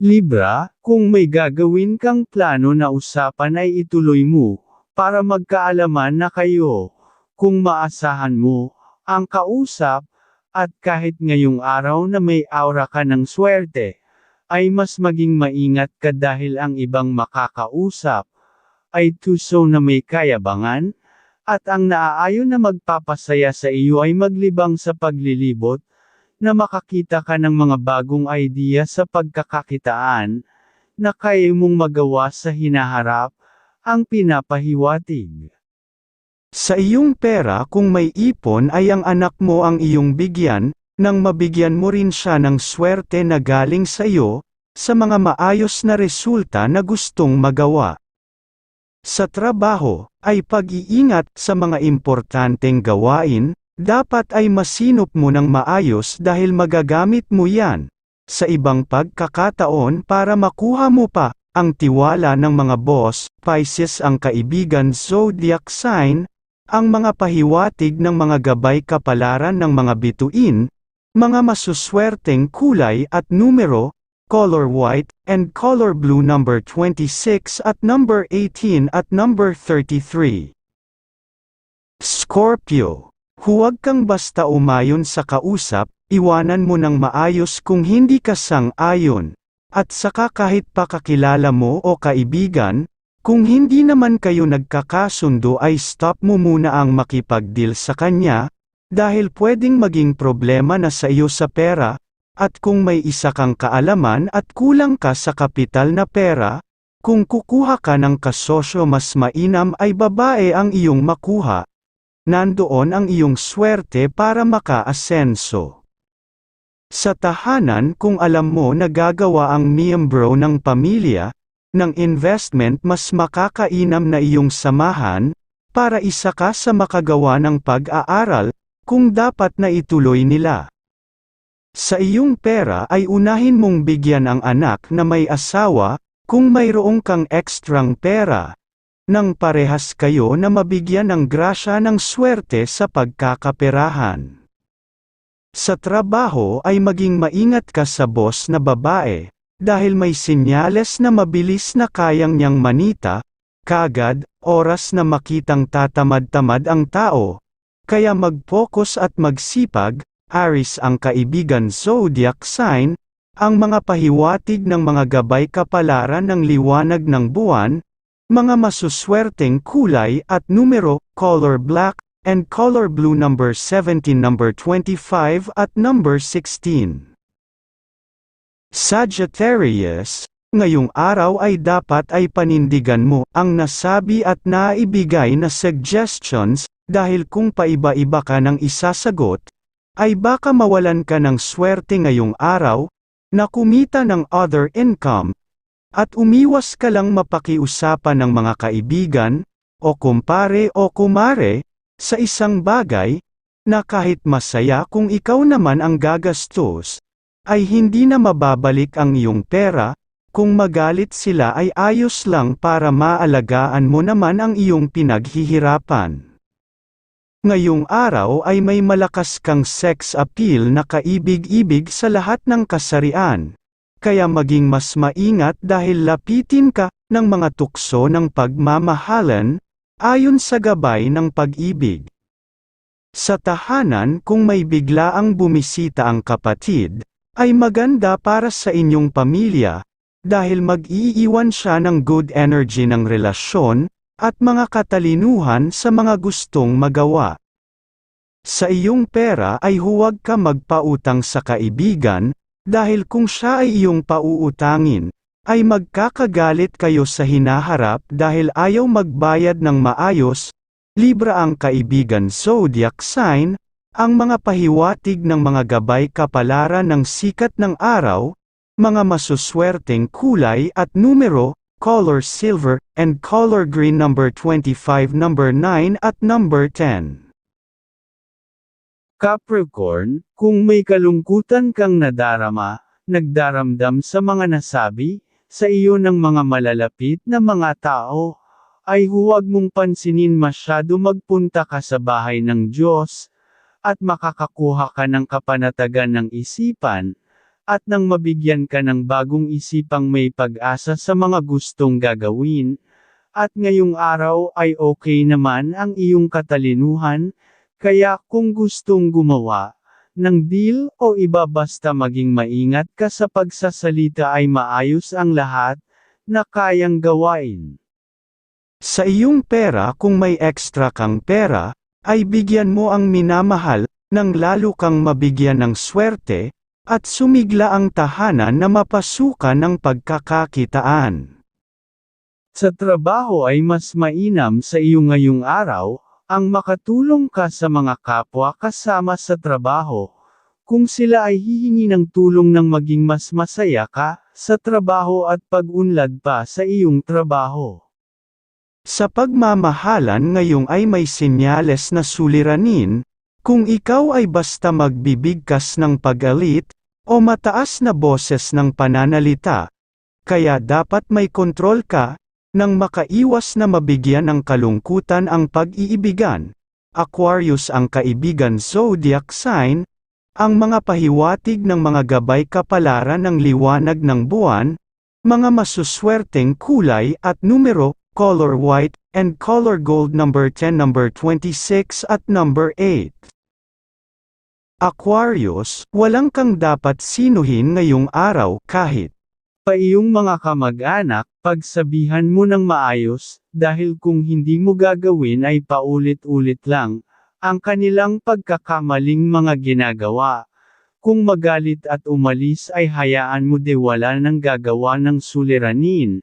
Libra, kung may gagawin kang plano na usapan ay ituloy mo, para magkaalaman na kayo, kung maasahan mo, ang kausap, at kahit ngayong araw na may aura ka ng swerte, ay mas maging maingat ka dahil ang ibang makakausap, ay tuso na may kayabangan, at ang naaayon na magpapasaya sa iyo ay maglibang sa paglilibot, na makakita ka ng mga bagong idea sa pagkakakitaan, na kaya mong magawa sa hinaharap, ang pinapahiwatig. Sa iyong pera kung may ipon ay ang anak mo ang iyong bigyan, nang mabigyan mo rin siya ng swerte na galing sa iyo, sa mga maayos na resulta na gustong magawa. Sa trabaho, ay pag-iingat sa mga importanteng gawain, dapat ay masinop mo ng maayos dahil magagamit mo yan, sa ibang pagkakataon para makuha mo pa, ang tiwala ng mga boss, Pisces ang kaibigan zodiac sign, ang mga pahiwatig ng mga gabay kapalaran ng mga bituin, mga masuswerteng kulay at numero, color white, and color blue number 26 at number 18 at number 33. Scorpio Huwag kang basta umayon sa kausap, iwanan mo ng maayos kung hindi ka sang-ayon. At saka kahit pa kakilala mo o kaibigan, kung hindi naman kayo nagkakasundo ay stop mo muna ang makipag-deal sa kanya, dahil pwedeng maging problema na sa iyo sa pera, at kung may isa kang kaalaman at kulang ka sa kapital na pera, kung kukuha ka ng kasosyo mas mainam ay babae ang iyong makuha, nandoon ang iyong swerte para makaasenso. Sa tahanan kung alam mo na gagawa ang miyembro ng pamilya, ng investment mas makakainam na iyong samahan, para isa ka sa makagawa ng pag-aaral, kung dapat na ituloy nila. Sa iyong pera ay unahin mong bigyan ang anak na may asawa, kung mayroong kang ekstrang pera, nang parehas kayo na mabigyan ng grasya ng swerte sa pagkakaperahan. Sa trabaho ay maging maingat ka sa boss na babae, dahil may sinyales na mabilis na kayang niyang manita, kagad, oras na makitang tatamad-tamad ang tao, kaya mag-focus at magsipag, Aris ang kaibigan zodiac sign, ang mga pahiwatig ng mga gabay kapalaran ng liwanag ng buwan, mga masuswerteng kulay at numero, color black, and color blue number 17 number 25 at number 16. Sagittarius, ngayong araw ay dapat ay panindigan mo ang nasabi at naibigay na suggestions, dahil kung paiba-iba ka ng isasagot, ay baka mawalan ka ng swerte ngayong araw, na kumita ng other income, at umiwas ka lang mapakiusapan ng mga kaibigan, o kumpare o kumare, sa isang bagay, na kahit masaya kung ikaw naman ang gagastos, ay hindi na mababalik ang iyong pera, kung magalit sila ay ayos lang para maalagaan mo naman ang iyong pinaghihirapan. Ngayong araw ay may malakas kang sex appeal na kaibig-ibig sa lahat ng kasarian, kaya maging mas maingat dahil lapitin ka ng mga tukso ng pagmamahalan, ayon sa gabay ng pag-ibig. Sa tahanan kung may bigla ang bumisita ang kapatid, ay maganda para sa inyong pamilya, dahil mag-iiwan siya ng good energy ng relasyon, at mga katalinuhan sa mga gustong magawa. Sa iyong pera ay huwag ka magpautang sa kaibigan, dahil kung siya ay iyong pauutangin, ay magkakagalit kayo sa hinaharap dahil ayaw magbayad ng maayos, Libra ang kaibigan zodiac sign, ang mga pahiwatig ng mga gabay kapalaran ng sikat ng araw, mga masuswerteng kulay at numero, color silver, and color green number 25 number 9 at number 10. Capricorn, kung may kalungkutan kang nadarama, nagdaramdam sa mga nasabi, sa iyo ng mga malalapit na mga tao, ay huwag mong pansinin masyado magpunta ka sa bahay ng Diyos, at makakakuha ka ng kapanatagan ng isipan, at nang mabigyan ka ng bagong isipang may pag-asa sa mga gustong gagawin, at ngayong araw ay okay naman ang iyong katalinuhan, kaya kung gustong gumawa ng deal o iba basta maging maingat ka sa pagsasalita ay maayos ang lahat na kayang gawain. Sa iyong pera kung may extra kang pera, ay bigyan mo ang minamahal, nang lalo kang mabigyan ng swerte, at sumigla ang tahanan na mapasukan ng pagkakakitaan. Sa trabaho ay mas mainam sa iyo ngayong araw, ang makatulong ka sa mga kapwa kasama sa trabaho. Kung sila ay hihingi ng tulong ng maging mas masaya ka, sa trabaho at pag-unlad pa sa iyong trabaho. Sa pagmamahalan ngayong ay may senyales na suliranin, kung ikaw ay basta magbibigkas ng pag-alit, o mataas na boses ng pananalita, kaya dapat may kontrol ka, nang makaiwas na mabigyan ng kalungkutan ang pag-iibigan. Aquarius ang kaibigan zodiac sign, ang mga pahiwatig ng mga gabay kapalaran ng liwanag ng buwan, mga masuswerteng kulay at numero, color white, and color gold number 10 number 26 at number 8. Aquarius, walang kang dapat sinuhin ngayong araw kahit Pa iyong mga kamag-anak, pagsabihan mo ng maayos, dahil kung hindi mo gagawin ay paulit-ulit lang, ang kanilang pagkakamaling mga ginagawa. Kung magalit at umalis ay hayaan mo de wala nang gagawa ng suliranin,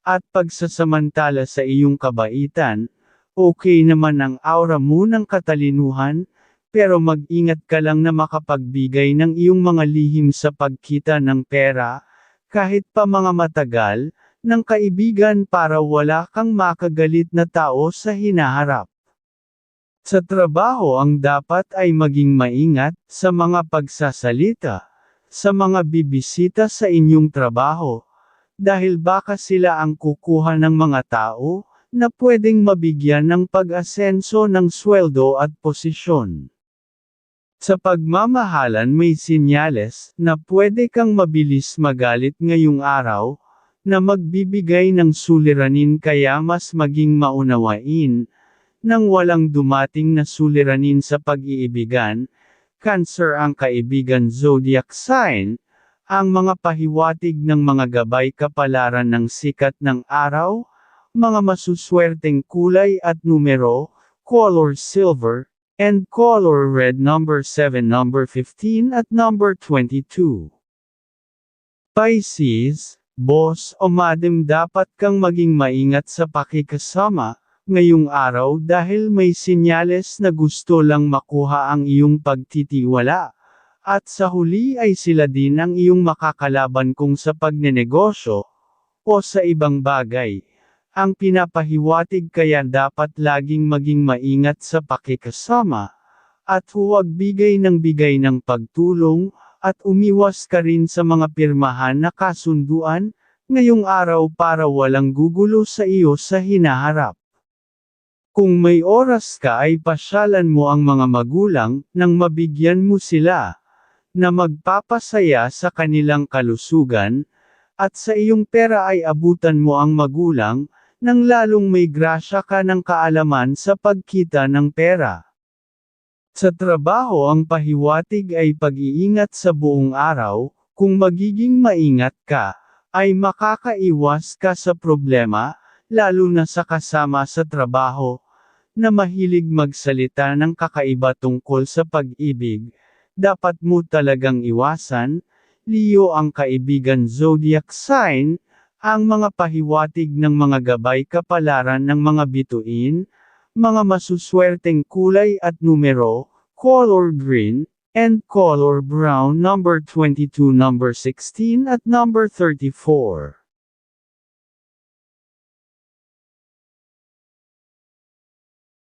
at pagsasamantala sa iyong kabaitan, okay naman ang aura mo ng katalinuhan, pero mag-ingat ka lang na makapagbigay ng iyong mga lihim sa pagkita ng pera, kahit pa mga matagal, ng kaibigan para wala kang makagalit na tao sa hinaharap. Sa trabaho ang dapat ay maging maingat sa mga pagsasalita, sa mga bibisita sa inyong trabaho, dahil baka sila ang kukuha ng mga tao, na pwedeng mabigyan ng pag-asenso ng sweldo at posisyon. Sa pagmamahalan may sinyales na pwede kang mabilis magalit ngayong araw, na magbibigay ng suliranin kaya mas maging maunawain, nang walang dumating na suliranin sa pag-iibigan, Cancer ang kaibigan zodiac sign, ang mga pahiwatig ng mga gabay kapalaran ng sikat ng araw, mga masuswerteng kulay at numero, color silver, and color red number 7 number 15 at number 22. Pisces, boss o madam dapat kang maging maingat sa pakikasama, ngayong araw dahil may sinyales na gusto lang makuha ang iyong pagtitiwala. At sa huli ay sila din ang iyong makakalaban kung sa pagnenegosyo, o sa ibang bagay. Ang pinapahiwatig kaya dapat laging maging maingat sa pakikasama, at huwag bigay ng bigay ng pagtulong, at umiwas ka rin sa mga pirmahan na kasunduan, ngayong araw para walang gugulo sa iyo sa hinaharap. Kung may oras ka ay pasyalan mo ang mga magulang, nang mabigyan mo sila, na magpapasaya sa kanilang kalusugan, at sa iyong pera ay abutan mo ang magulang, nang lalong may grasya ka ng kaalaman sa pagkita ng pera. Sa trabaho ang pahiwatig ay pag-iingat sa buong araw, kung magiging maingat ka, ay makakaiwas ka sa problema, lalo na sa kasama sa trabaho, na mahilig magsalita ng kakaiba tungkol sa pag-ibig, dapat mo talagang iwasan, Leo ang kaibigan zodiac sign, ang mga pahiwatig ng mga gabay kapalaran ng mga bituin, mga masuswerteng kulay at numero, color green, and color brown number 22 number 16 at number 34.